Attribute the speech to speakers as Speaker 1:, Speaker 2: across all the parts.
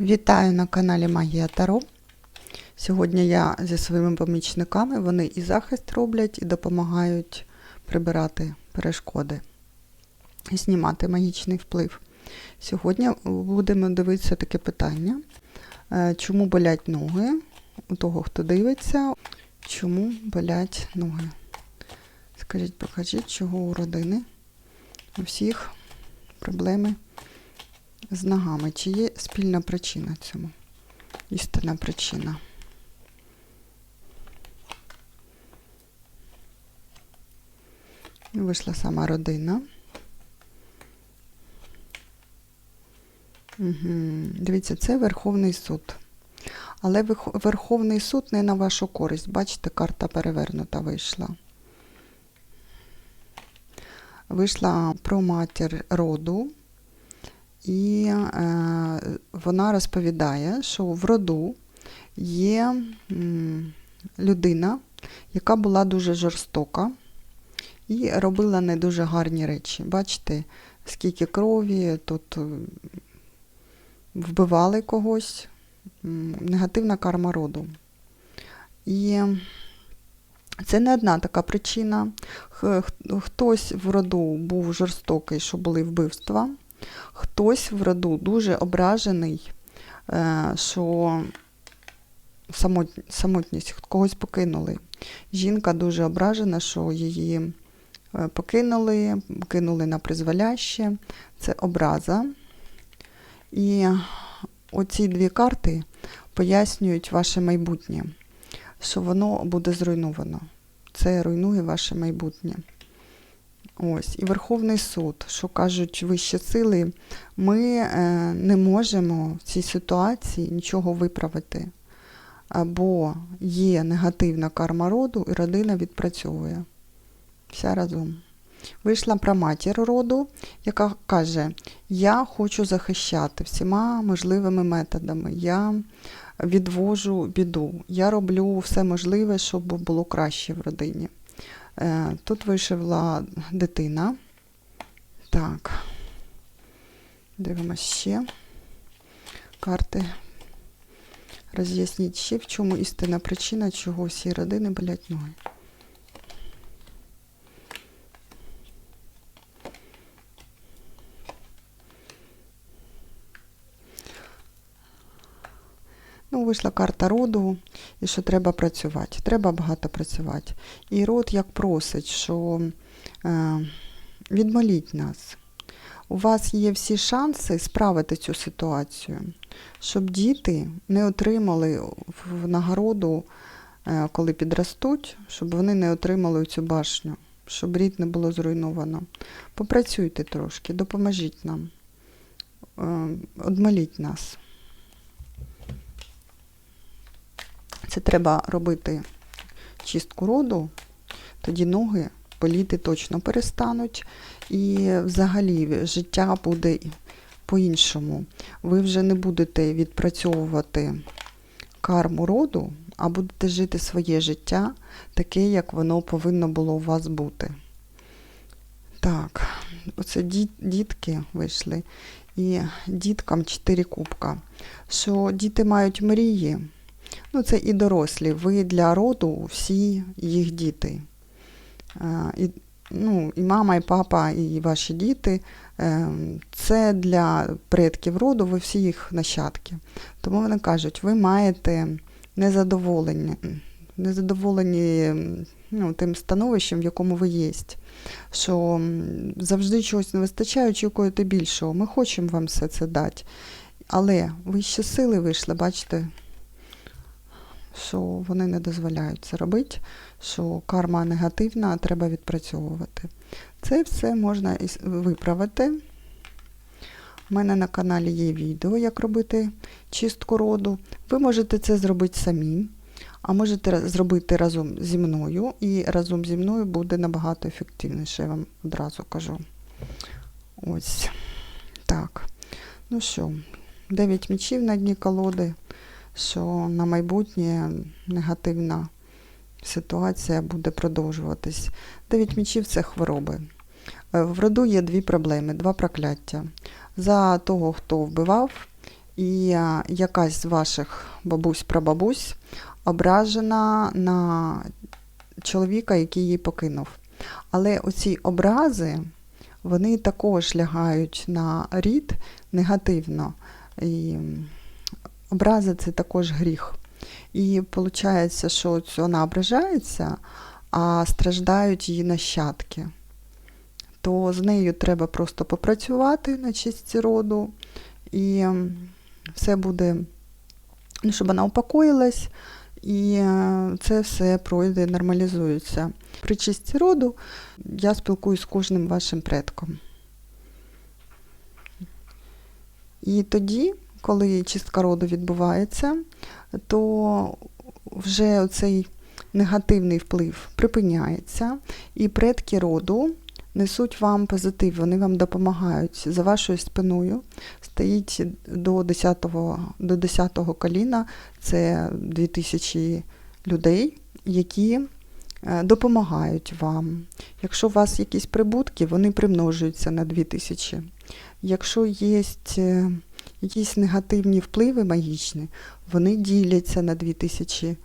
Speaker 1: Вітаю на каналі Магія Таро. Сьогодні я зі своїми помічниками, вони і захист роблять, і допомагають прибирати перешкоди, і знімати магічний вплив. Сьогодні будемо дивитися таке питання, е, чому болять ноги у того, хто дивиться, чому болять ноги. Скажіть, покажіть, чого у родини у всіх проблеми з ногами. Чи є спільна причина цьому? Істинна причина. Вийшла сама родина. Угу. Дивіться, це Верховний суд. Але Верховний суд не на вашу користь. Бачите, карта перевернута вийшла. Вийшла про матір роду, і е, вона розповідає, що в роду є людина, яка була дуже жорстока і робила не дуже гарні речі. Бачите, скільки крові, тут вбивали когось, негативна карма роду. І це не одна така причина. Хтось в роду був жорстокий, що були вбивства. Хтось в роду дуже ображений, е, що самотність когось покинули. Жінка дуже ображена, що її е, покинули, кинули на призволяще. Це образа. І оці дві карти пояснюють ваше майбутнє, що воно буде зруйновано. Це руйнує ваше майбутнє. Ось, і Верховний суд, що кажуть вищі сили, ми е, не можемо в цій ситуації нічого виправити. Або є негативна карма роду, і родина відпрацьовує. Вся разом. Вийшла праматір роду, яка каже: Я хочу захищати всіма можливими методами. Я відвожу біду. Я роблю все можливе, щоб було краще в родині. Е, Тут вишивла дитина. Так. Дивимося ще. Карти. Роз'ясніть ще, в чому істинна причина, чого всі родини болять ноги. Вийшла карта роду, і що треба працювати. Треба багато працювати. І род як просить, що е, відмоліть нас. У вас є всі шанси справити цю ситуацію, щоб діти не отримали в нагороду, е, коли підростуть, щоб вони не отримали цю башню, щоб рід не було зруйновано. Попрацюйте трошки, допоможіть нам, е, одмоліть нас. Це треба робити чистку роду, тоді ноги боліти точно перестануть, і взагалі життя буде по-іншому. Ви вже не будете відпрацьовувати карму роду, а будете жити своє життя таке, як воно повинно було у вас бути. Так, оце дітки вийшли. І діткам 4 кубка. Що діти мають мрії. Ну, це і дорослі. Ви для роду всі їх діти. І, ну, і мама, і папа, і ваші діти. е, Це для предків роду, ви всі їх нащадки. Тому вони кажуть, ви маєте незадоволення, незадоволені ну, тим становищем, в якому ви є. Що завжди чогось не вистачає, очікуєте більшого. Ми хочемо вам все це дати. Але вищі сили вийшли, бачите, що вони не дозволяють це робити, що карма негативна, а треба відпрацьовувати. Це все можна виправити. У мене на каналі є відео, як робити чистку роду. Ви можете це зробити самі, а можете зробити разом зі мною, і разом зі мною буде набагато ефективніше, я вам одразу кажу. Ось так. Ну що, 9 мічів на дні колоди що на майбутнє негативна ситуація буде продовжуватись. Дев'ять мічів це хвороби. Е, В роду є дві проблеми, два прокляття. За того, хто вбивав, і якась з ваших бабусь-прабабусь ображена на чоловіка, який її покинув. Але оці образи, вони також лягають на рід негативно. І м, образи це також гріх. І виходить, що вона ображається, а страждають її нащадки. То з нею треба просто попрацювати на чисті роду, і все буде, ну, щоб вона упокоїлась, і е, це все пройде, нормалізується. При чисті роду я спілкуюсь з кожним вашим предком. І тоді, коли чистка роду відбувається, то вже цей негативний вплив припиняється, і предки роду несуть вам позитив, вони вам допомагають. За вашою спиною стоїть до 10-го до 10-го коліна, це 2000 людей, які е, допомагають вам. Якщо у вас якісь прибутки, вони примножуються на 2000. Якщо є е, якісь негативні впливи магічні, вони діляться на 2000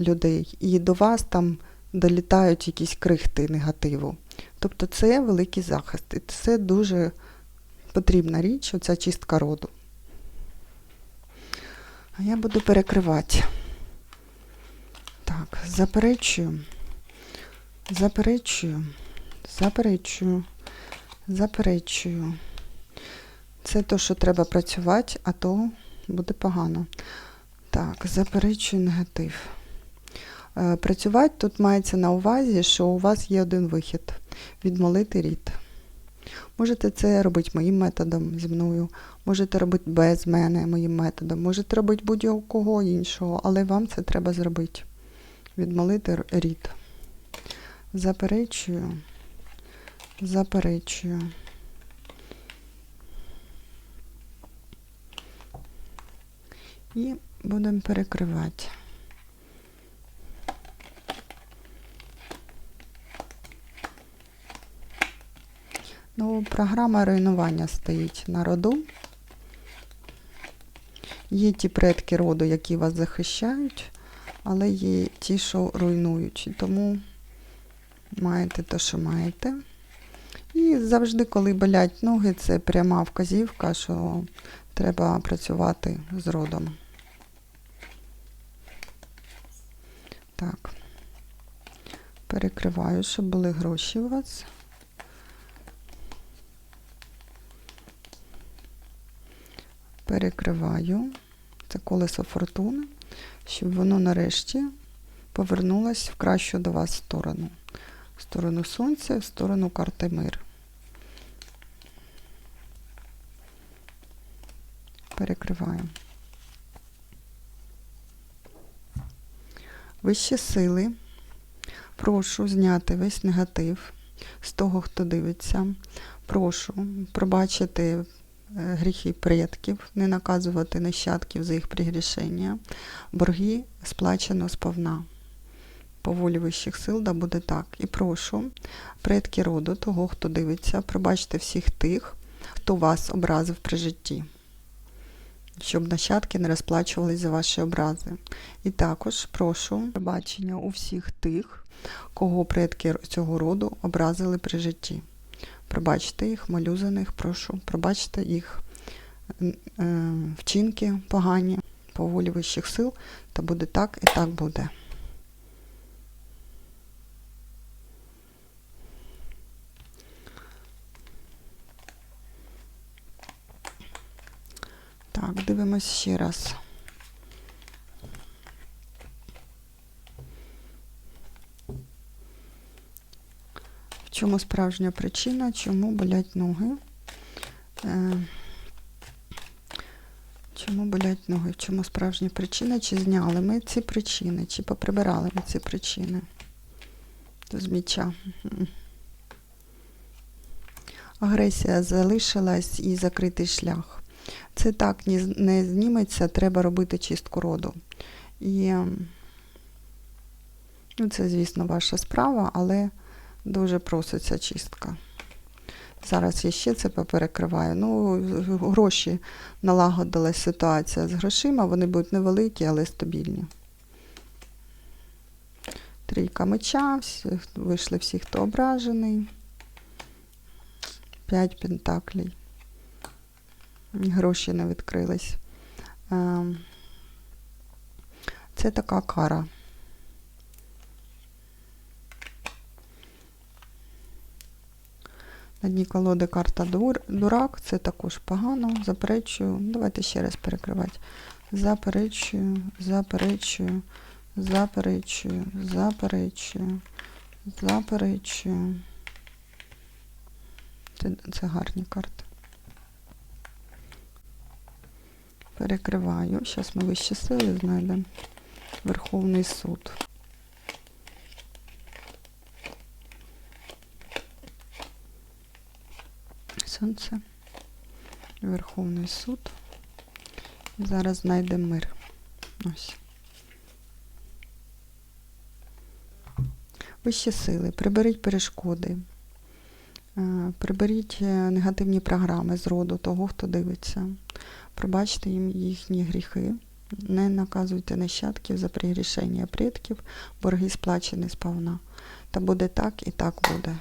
Speaker 1: людей. І до вас там долітають якісь крихти негативу. Тобто це великий захист. І це дуже потрібна річ, оця чистка роду. А я буду перекривати. Так, заперечую, заперечую, заперечую, заперечую. Це то, що треба працювати, а то буде погано. Так, заперечую негатив. Е, Працювати тут мається на увазі, що у вас є один вихід відмолити рід. Можете це робити моїм методом зі мною, можете робити без мене моїм методом, можете робити будь-якого іншого, але вам це треба зробити. Відмолити рід. Заперечую, заперечую. І будемо перекривати. Ну, програма руйнування стоїть на роду. Є ті предки роду, які вас захищають, але є ті, що руйнують. Тому маєте те, що маєте. І завжди, коли болять ноги, це пряма вказівка, що треба працювати з родом. Так. Перекриваю, щоб були гроші у вас. перекриваю це колесо фортуни, щоб воно нарешті повернулось в кращу до вас сторону. В сторону сонця, в сторону карти мир. Перекриваю. Вищі сили. Прошу зняти весь негатив з того, хто дивиться. Прошу пробачити е, гріхи предків, не наказувати нащадків за їх пригрішення. Борги сплачено сповна. По вищих сил да буде так. І прошу предки роду, того, хто дивиться, пробачте всіх тих, хто вас образив при житті, щоб нащадки не розплачувались за ваші образи. І також прошу пробачення у всіх тих, кого предки цього роду образили при житті. Пробачте їх, молю за них, прошу, пробачте їх е, вчинки погані по вищих сил, та буде так і так буде. Так, дивимось ще раз. В чому справжня причина, чому болять ноги? Е, Чому болять ноги? В чому справжня причина? Чи зняли ми ці причини, чи поприбирали ми ці причини? З міча. Агресія залишилась і закритий шлях. Це так не зніметься, треба робити чистку роду. І ну, це, звісно, ваша справа, але дуже проситься чистка. Зараз я ще це поперекриваю. Ну, гроші налагодилась ситуація з грошима, вони будуть невеликі, але стабільні. Трійка меча, вийшли всі, хто ображений. П'ять пентаклей. Гроші не відкрились. Ем, Це така кара. На дні колоди карта дур, дурак, це також погано. Заперечую. Давайте ще раз перекривати. Заперечую, заперечую, заперечую, заперечую, заперечую. Це, це гарні карти. Перекриваю. Зараз ми вищі сили знайдемо. Верховний суд. Сонце. Верховний суд. Зараз знайдемо мир. Ось. Вищі сили. Приберіть перешкоди. Е, Приберіть е, негативні програми з роду того, хто дивиться. Пробачте їм їхні гріхи. Не наказуйте нащадків за пригрішення предків, борги сплачені сповна. Та буде так і так буде.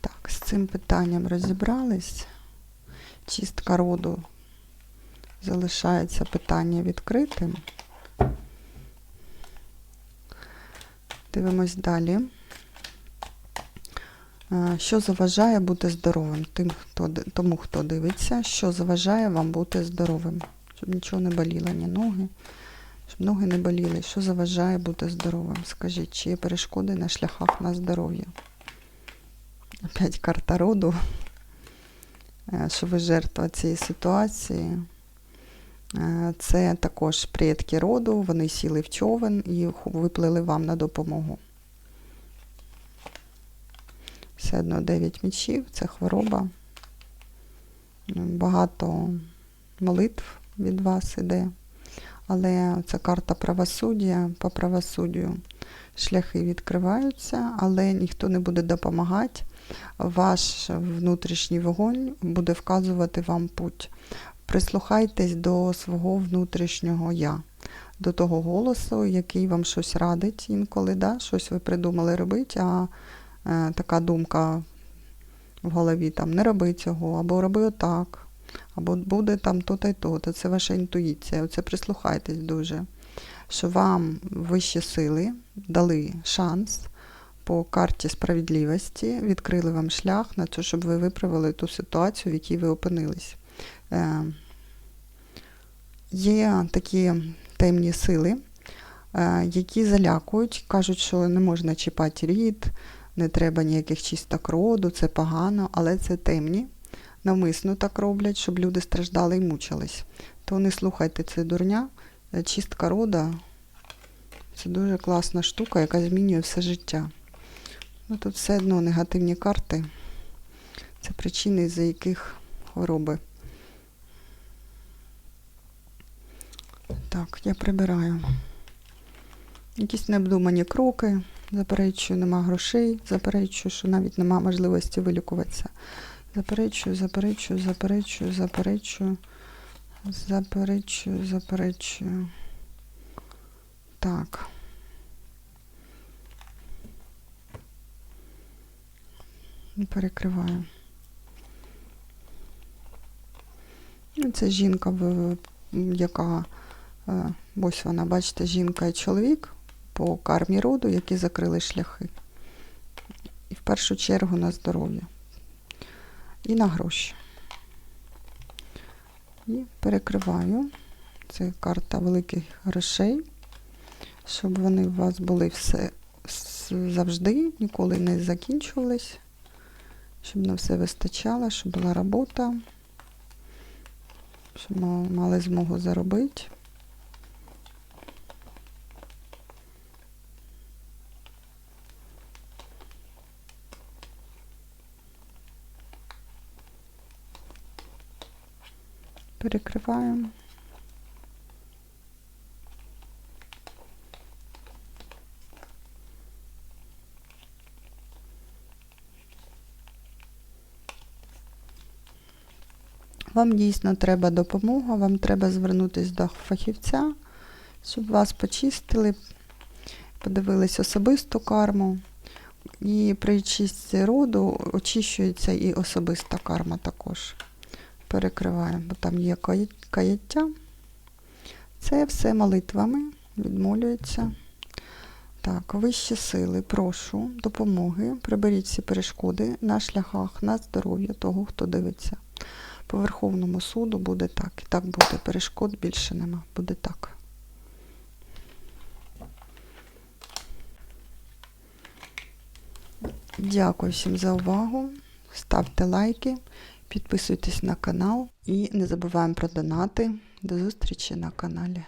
Speaker 1: Так, з цим питанням розібрались. Чистка роду залишається питання відкритим. Дивимось далі. Е, Що заважає бути здоровим? Тим, хто, тому, хто дивиться, що заважає вам бути здоровим? Щоб нічого не боліло, ні ноги, щоб ноги не боліли. Що заважає бути здоровим? Скажіть, чи є перешкоди на шляхах на здоров'я? Опять карта роду, Е, що ви жертва цієї ситуації. Е, Це також предки роду, вони сіли в човен і виплили вам на допомогу. Все одно 9 мічів, це хвороба. Багато молитв від вас іде. Але це карта правосуддя. По правосуддю шляхи відкриваються, але ніхто не буде допомагати. Ваш внутрішній вогонь буде вказувати вам путь. Прислухайтесь до свого внутрішнього я, до того голосу, який вам щось радить інколи, да? щось ви придумали робити, а така думка в голові там не роби цього, або роби отак, або буде там то-то й то-то. Це ваша інтуїція. Оце прислухайтесь дуже. Що вам вищі сили дали шанс по карті справедливості, відкрили вам шлях на те, щоб ви виправили ту ситуацію, в якій ви опинились. Е, Є такі темні сили, е, які залякують, кажуть, що не можна чіпати рід, не треба ніяких чисток роду, це погано, але це темні. Навмисно так роблять, щоб люди страждали і мучились. То не слухайте це дурня. Е, Чистка рода це дуже класна штука, яка змінює все життя. Ну, тут все одно негативні карти. Це причини, за яких хвороби. Так, я прибираю. Якісь необдумані кроки, заперечую, нема грошей, заперечую, що навіть нема можливості вилікуватися. Заперечую, заперечую, заперечую, заперечую, заперечую, заперечую. Так. Перекриваю. Ну, Це жінка, яка, е, ось вона, бачите, жінка і чоловік по кармі роду, які закрили шляхи. І в першу чергу на здоров'я. І на гроші. І перекриваю. Це карта великих грошей, щоб вони у вас були все завжди, ніколи не закінчувались, щоб на все вистачало, щоб була робота, щоб ма- мали змогу заробити. перекриваємо. Вам дійсно треба допомога, вам треба звернутися до фахівця, щоб вас почистили, подивились особисту карму. І при чистці роду очищується і особиста карма також. Перекриваємо, бо там є каяття. Це все молитвами відмолюється. Так, вищі сили, прошу допомоги. Приберіть всі перешкоди на шляхах, на здоров'я того, хто дивиться. По Верховному суду буде так. І так буде. Перешкод більше нема. Буде так. Дякую всім за увагу. Ставте лайки, підписуйтесь на канал і не забуваємо про донати. До зустрічі на каналі.